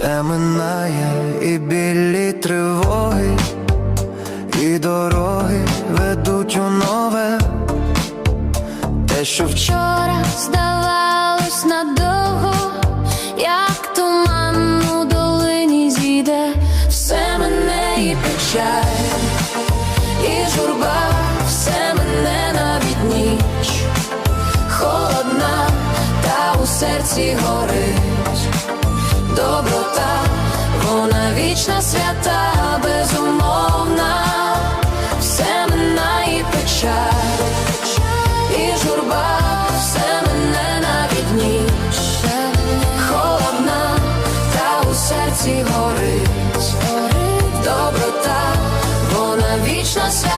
Все минає і білі тривоги, і дороги ведуть у нове, те, що вчора здавалось надовго, як туман у долині зійде, все мене і печаль, і журба, все мене навіть ніч, холодна, та у серці горить. Вічна свята, безумовна, все мене і печаль, і журба, все мене навіть холодна, та у серці горить.